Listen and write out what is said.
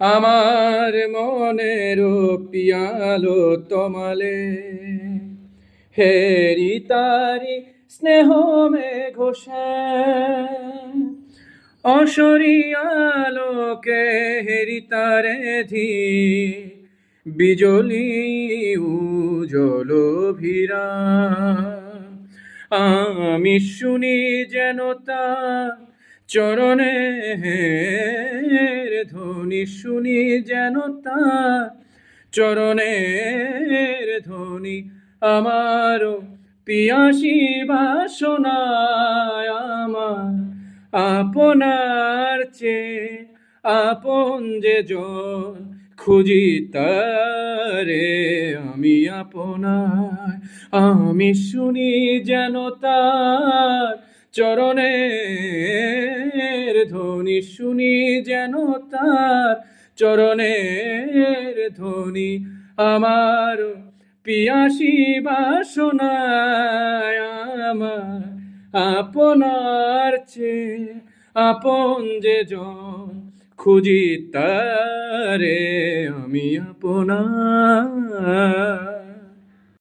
আমার মনের পিয়ালো তমালে। হেরি তারি স্নেহ মে ঘোষে অসরিয়ালোকে হেরি তারে ধি। বিজলি উজল ভিরা আমি শুনি যেন তা চরণের ধ্বনি শুনি যেন তা। চরণের ধ্বনি আমার পিয়াসী বাসনায় আমার। আপনার চেয়ে আপন যে জন খুঁজি তারে আমি আপনার। আমি শুনি যেন তার চরণের ধ্বনি শুনি যেন তার। চরণের ধ্বনি আমার পিয়াসী বাসনায় আমার আপনার চেয়ে আপন যে জন খুঁজি তারে আমি আপনার।